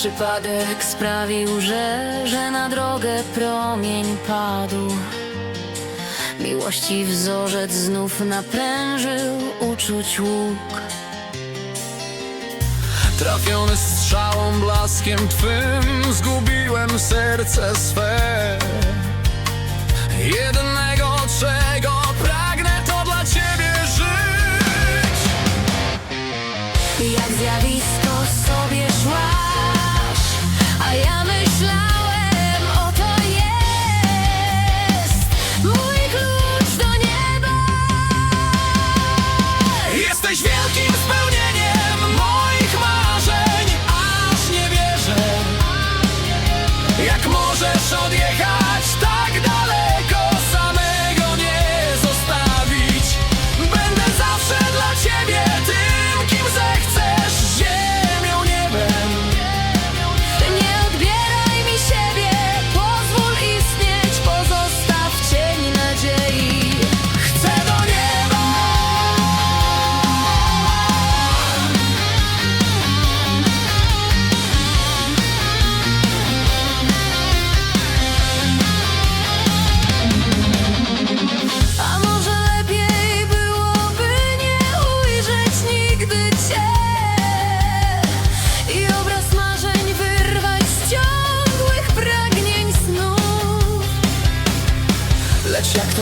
Przypadek sprawił, że, że na drogę promień padł. Miłości wzorzec znów naprężył uczuć łuk. Trafiony strzałą blaskiem twym Zgubiłem serce swe. Jeden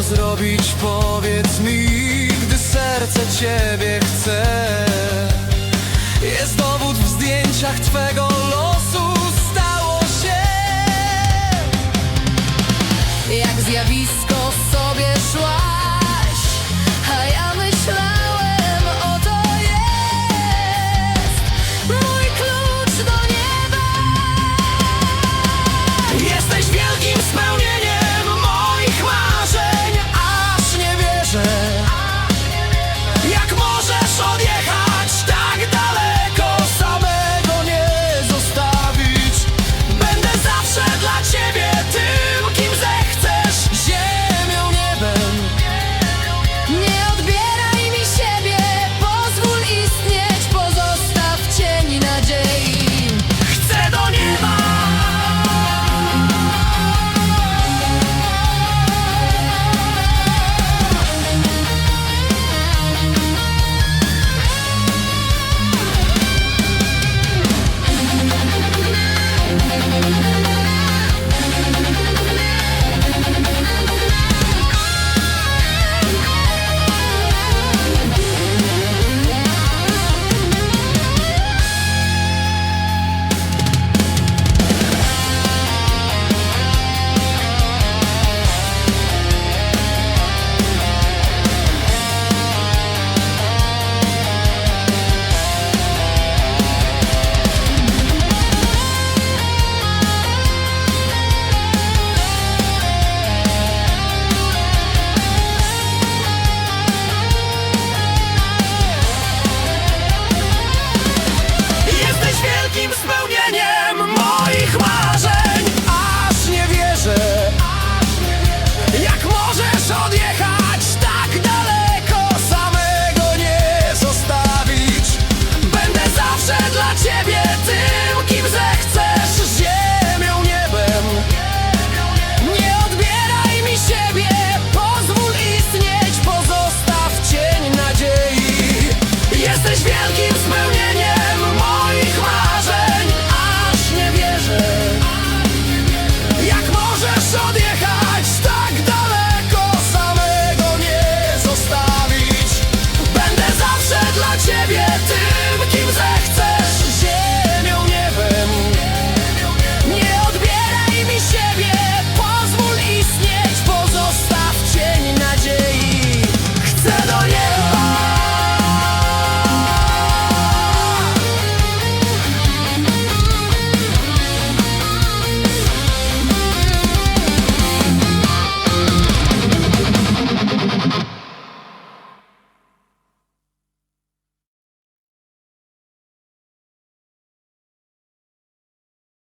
zrobić, powiedz mi, gdy serce Ciebie chce. Jest dowód w zdjęciach Twego keeps worrying.